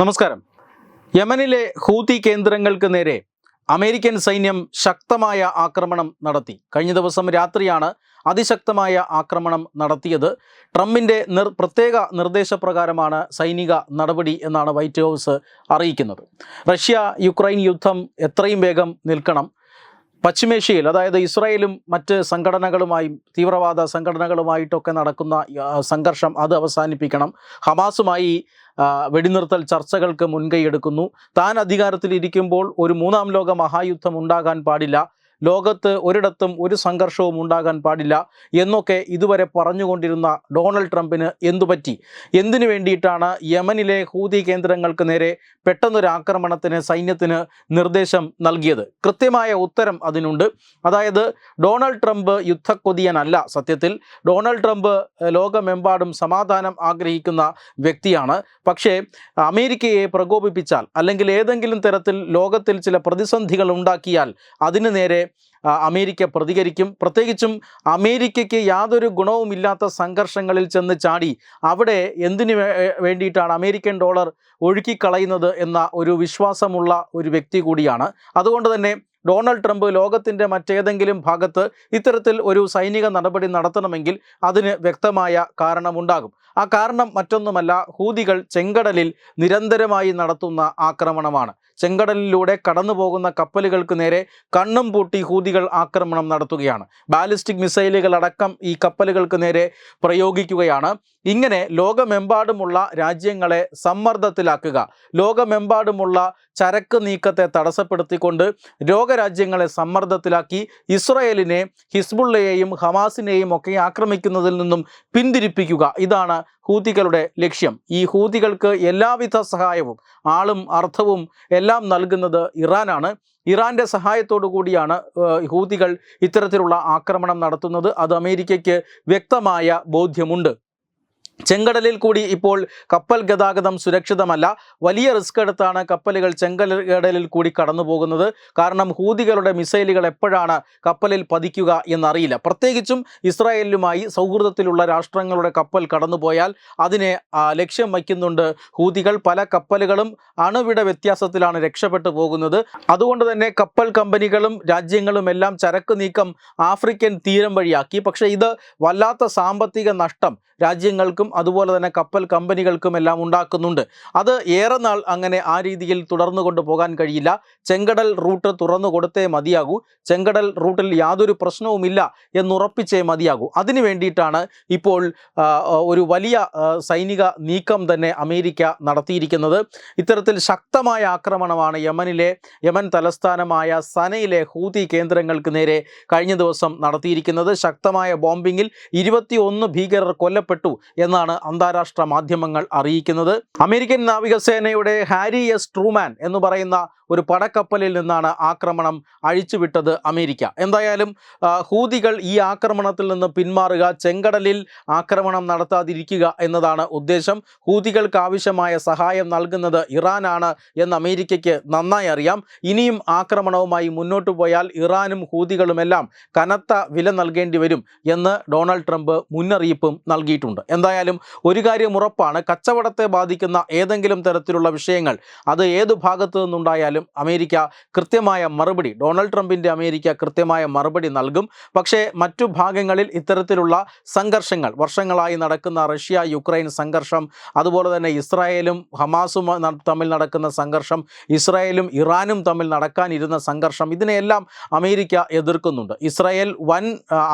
നമസ്കാരം. യമനിലെ ഹൂതി കേന്ദ്രങ്ങൾക്ക് നേരെ അമേരിക്കൻ സൈന്യം ശക്തമായ ആക്രമണം നടത്തി. കഴിഞ്ഞ ദിവസം രാത്രിയാണ് അതിശക്തമായ ആക്രമണം നടത്തിയത്. ട്രംപിന്റെ നിർ പ്രത്യേക നിർദ്ദേശപ്രകാരമാണ് സൈനിക നടപടി എന്നാണ് വൈറ്റ് ഹൗസ് അറിയിക്കുന്നത്. റഷ്യ യുക്രൈൻ യുദ്ധം എത്രയും വേഗം നിൽക്കണം. പശ്ചിമേഷ്യയിൽ അതായത് ഇസ്രായേലും മറ്റ് സംഘടനകളുമായും തീവ്രവാദ സംഘടനകളുമായിട്ടൊക്കെ നടക്കുന്ന സംഘർഷം അത് അവസാനിപ്പിക്കണം. ഹമാസുമായി വെടിനിർത്തൽ ചർച്ചകൾക്ക് മുൻകൈയെടുക്കുന്നു താൻ അധികാരത്തിലിരിക്കുമ്പോൾ ഒരു മൂന്നാം ലോക മഹായുദ്ധം ഉണ്ടാകാൻ പാടില്ല. ലോകത്ത് ഒരിടത്തും ഒരു സംഘർഷവും ഉണ്ടാകാൻ പാടില്ല എന്നൊക്കെ ഇതുവരെ പറഞ്ഞുകൊണ്ടിരുന്ന ഡൊണാൾഡ് ട്രംപിന് എന്തുപറ്റി എന്തിനു വേണ്ടിയിട്ടാണ് യമനിലെ ഹൂതി കേന്ദ്രങ്ങൾക്ക് നേരെ പെട്ടെന്നൊരു ആക്രമണത്തിന് സൈന്യത്തിന് നിർദ്ദേശം നൽകിയത്? കൃത്യമായ ഉത്തരം അതിനുണ്ട്. അതായത് ഡൊണാൾഡ് ട്രംപ് യുദ്ധക്കൊതിയനല്ല. സത്യത്തിൽ ഡൊണാൾഡ് ട്രംപ് ലോകമെമ്പാടും സമാധാനം ആഗ്രഹിക്കുന്ന വ്യക്തിയാണ്. പക്ഷേ അമേരിക്കയെ പ്രകോപിപ്പിച്ചാൽ അല്ലെങ്കിൽ ഏതെങ്കിലും തരത്തിൽ ലോകത്തിൽ ചില പ്രതിസന്ധികൾ ഉണ്ടാക്കിയാൽ അതിനു നേരെ അമേരിക്ക പ്രതികരിക്കും. പ്രത്യേകിച്ചും അമേരിക്കയ്ക്ക് യാതൊരു ഗുണവുമില്ലാത്ത സംഘർഷങ്ങളിൽ ചെന്ന് ചാടി. അവിടെ എന്തിനു വേണ്ടിയിട്ടാണ് അമേരിക്കൻ ഡോളർ ഒഴുക്കിക്കളയുന്നത് എന്ന ഒരു വിശ്വാസമുള്ള ഒരു വ്യക്തി കൂടിയാണ്. അതുകൊണ്ട് തന്നെ ഡൊണാൾഡ് ട്രംപ് ലോകത്തിന്റെ മറ്റേതെങ്കിലും ഭാഗത്ത് ഇത്തരത്തിൽ ഒരു സൈനിക നടപടി നടത്തണമെങ്കിൽ അതിന് വ്യക്തമായ കാരണമുണ്ടാകും. ആ കാരണം മറ്റൊന്നുമല്ല ഹൂതികൾ ചെങ്കടലിൽ നിരന്തരമായി നടത്തുന്ന ആക്രമണമാണ്. ചെങ്കടലിലൂടെ കടന്നു പോകുന്ന കപ്പലുകൾക്ക് നേരെ കണ്ണും പൂട്ടി ഹൂതികൾ ആക്രമണം നടത്തുകയാണ്. ബാലിസ്റ്റിക് മിസൈലുകൾ അടക്കം ഈ കപ്പലുകൾക്ക് നേരെ പ്രയോഗിക്കുകയാണ്. ഇങ്ങനെ ലോകമെമ്പാടുമുള്ള രാജ്യങ്ങളെ സമ്മർദ്ദത്തിലാക്കുക ലോകമെമ്പാടുമുള്ള ചരക്ക് നീക്കത്തെ തടസ്സപ്പെടുത്തിക്കൊണ്ട് രോഗരാജ്യങ്ങളെ സമ്മർദ്ദത്തിലാക്കി ഇസ്രയേലിനെ ഹിസ്ബുള്ളയെയും ഹമാസിനെയും ഒക്കെ ആക്രമിക്കുന്നതിൽ നിന്നും പിന്തിരിപ്പിക്കുക. ഇതാണ് ഹൂതികളുടെ ലക്ഷ്യം. ഈ ഹൂതികൾക്ക് എല്ലാവിധ സഹായവും ആളും അർത്ഥവും എല്ലാം നൽകുന്നത് ഇറാനാണ്. ഇറാന്റെ സഹായത്തോടു കൂടിയാണ് ഹൂതികൾ ഇത്തരത്തിലുള്ള ആക്രമണം നടത്തുന്നത്. അത് അമേരിക്കയ്ക്ക് വ്യക്തമായ ബോധ്യമുണ്ട്. ചെങ്കടലിൽ കൂടി ഇപ്പോൾ കപ്പൽ ഗതാഗതം സുരക്ഷിതമല്ല. വലിയ റിസ്ക് എടുത്താണ് കപ്പലുകൾ ചെങ്കടലിൽ കൂടി കടന്നു പോകുന്നത് കാരണം ഹൂതികളുടെ മിസൈലുകൾ എപ്പോഴാണ് കപ്പലിൽ പതിക്കുക എന്നറിയില്ല. പ്രത്യേകിച്ചും ഇസ്രായേലുമായി സൗഹൃദത്തിലുള്ള രാഷ്ട്രങ്ങളുടെ കപ്പൽ കടന്നുപോയാൽ അതിനെ ലക്ഷ്യം വയ്ക്കുന്നുണ്ട് ഹൂതികൾ. പല കപ്പലുകളും അണുവിട വ്യത്യാസത്തിലാണ് രക്ഷപ്പെട്ടു പോകുന്നത്. അതുകൊണ്ട് തന്നെ കപ്പൽ കമ്പനികളും രാജ്യങ്ങളും എല്ലാം ചരക്ക് നീക്കം ആഫ്രിക്കൻ തീരം വഴിയാക്കി. പക്ഷേ ഇത് വല്ലാത്ത സാമ്പത്തിക നഷ്ടം. രാജ്യങ്ങൾക്കും അതുപോലെ തന്നെ കപ്പൽ കമ്പനികൾക്കും എല്ലാം ഉണ്ടാക്കുന്നുണ്ട്. അത് ഏറെ നാൾ അങ്ങനെ ആ രീതിയിൽ തുടർന്നു കൊണ്ടുപോകാൻ കഴിയില്ല. ചെങ്കടൽ റൂട്ട് തുറന്നു കൊടുത്തേ മതിയാകൂ. ചെങ്കടൽ റൂട്ടിൽ യാതൊരു പ്രശ്നവുമില്ല എന്നുറപ്പിച്ചേ മതിയാകൂ. അതിനു വേണ്ടിയിട്ടാണ് ഇപ്പോൾ ഒരു വലിയ സൈനിക നീക്കം തന്നെ അമേരിക്ക നടത്തിയിരിക്കുന്നത്. ഇത്തരത്തിൽ ശക്തമായ ആക്രമണമാണ് യമനിലെ യമൻ തലസ്ഥാനമായ സനയിലെ ഹൂതി കേന്ദ്രങ്ങൾക്ക് നേരെ കഴിഞ്ഞ ദിവസം നടത്തിയിരിക്കുന്നത്. ശക്തമായ ബോംബിങ്ങിൽ ഇരുപത്തിയൊന്ന് ഭീകരർ കൊല്ലപ്പെട്ടു എന്നാണ് അന്താരാഷ്ട്ര മാധ്യമങ്ങൾ അറിയിക്കുന്നത്. അമേരിക്കൻ നാവികസേനയുടെ ഹാരി എസ്. ട്രൂമാൻ എന്ന് പറയുന്ന ഒരു പടക്കപ്പലിൽ നിന്നാണ് ആക്രമണം അഴിച്ചുവിട്ടത് അമേരിക്ക. എന്തായാലും ഹൂതികൾ ഈ ആക്രമണത്തിൽ നിന്ന് പിന്മാറുക ചെങ്കടലിൽ ആക്രമണം നടത്താതിരിക്കുക എന്നതാണ് ഉദ്ദേശം. ഹൂതികൾക്ക് ആവശ്യമായ സഹായം നൽകുന്നത് ഇറാനാണ് എന്ന് അമേരിക്കയ്ക്ക് നന്നായി അറിയാം. ഇനിയും ആക്രമണവുമായി മുന്നോട്ടു പോയാൽ ഇറാനും ഹൂതികളുമെല്ലാം കനത്ത വില നൽകേണ്ടി വരും എന്ന് ഡൊണാൾഡ് ട്രംപ് മുന്നറിയിപ്പും നൽകിയിട്ടുണ്ട്. എന്തായാലും ഒരു കാര്യം ഉറപ്പാണ്. കച്ചവടത്തെ ബാധിക്കുന്ന ഏതെങ്കിലും തരത്തിലുള്ള വിഷയങ്ങൾ അത് ഏത് ഭാഗത്തു നിന്നുണ്ടായാലും അമേരിക്ക കൃത്യമായ മറുപടി ഡൊണാൾഡ് ട്രംപിന്റെ അമേരിക്ക കൃത്യമായ മറുപടി നൽകും. പക്ഷേ മറ്റു ഭാഗങ്ങളിൽ ഇത്തരത്തിലുള്ള സംഘർഷങ്ങൾ വർഷങ്ങളായി നടക്കുന്ന റഷ്യ യുക്രൈൻ സംഘർഷം അതുപോലെ തന്നെ ഇസ്രായേലും ഹമാസും തമ്മിൽ നടക്കുന്ന സംഘർഷം ഇസ്രായേലും ഇറാനും തമ്മിൽ നടക്കാനിരുന്ന സംഘർഷം ഇതിനെയെല്ലാം അമേരിക്ക എതിർക്കുന്നുണ്ട്. ഇസ്രായേൽ വൻ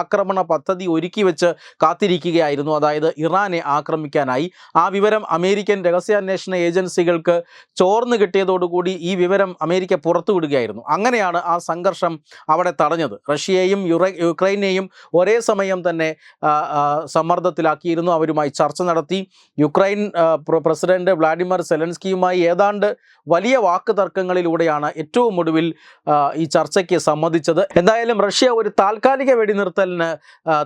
ആക്രമണ പദ്ധതി ഒരുക്കി വെച്ച് കാത്തിരിക്കുകയായിരുന്നു. അതായത് ഇറാനെ ആക്രമിക്കാനായി. ആ വിവരം അമേരിക്കൻ രഹസ്യാന്വേഷണ ഏജൻസികൾക്ക് ചോർന്നു കിട്ടിയതോടുകൂടി ഈ വിവരം അമേരിക്ക പുറത്തുവിടുകയായിരുന്നു അങ്ങനെയാണ് ആ സംഘർഷം അവിടെ തടഞ്ഞത്. റഷ്യയെയും യുക്രൈനെയും ഒരേ സമയം തന്നെ സമ്മർദ്ദത്തിലാക്കിയിരുന്നു. അവരുമായി ചർച്ച നടത്തി. യുക്രൈൻ പ്രസിഡന്റ് വ്ളാഡിമിർ സെലൻസ്കിയുമായി ഏതാണ്ട് വലിയ വാക്ക് തർക്കങ്ങളിലൂടെയാണ് ഏറ്റവും ഒടുവിൽ ഈ ചർച്ചയ്ക്ക് സമ്മതിച്ചത്. എന്തായാലും റഷ്യ ഒരു താൽക്കാലിക വെടിനിർത്തലിന്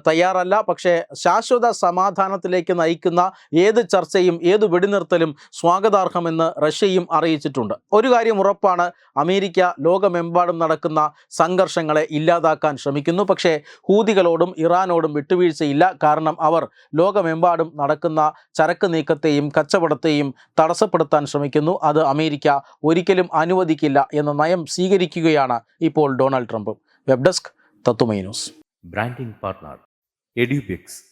തയ്യാറല്ല. പക്ഷേ ശാശ്വത സമാധാനത്തിലേക്ക് ചർച്ചകളിലേക്ക് നയിക്കുന്ന ഏത് ചർച്ചയും ഏത് വെടിനിർത്തലും സ്വാഗതാർഹമെന്ന് റഷ്യയും അറിയിച്ചിട്ടുണ്ട്. ഒരു കാര്യം ഉറപ്പാണ് അമേരിക്ക ലോകമെമ്പാടും നടക്കുന്ന സംഘർഷങ്ങളെ ഇല്ലാതാക്കാൻ ശ്രമിക്കുന്നു. പക്ഷേ ഹൂതികളോടും ഇറാനോടും വിട്ടുവീഴ്ചയില്ല. കാരണം അവർ ലോകമെമ്പാടും നടക്കുന്ന ചരക്ക് നീക്കത്തെയും കച്ചവടത്തെയും തടസ്സപ്പെടുത്താൻ ശ്രമിക്കുന്നു. അത് അമേരിക്ക ഒരിക്കലും അനുവദിക്കില്ല എന്ന നയം സ്വീകരിക്കുകയാണ് ഇപ്പോൾ Donald Trump. Web desk Thathumai news. Branding partner Edubix.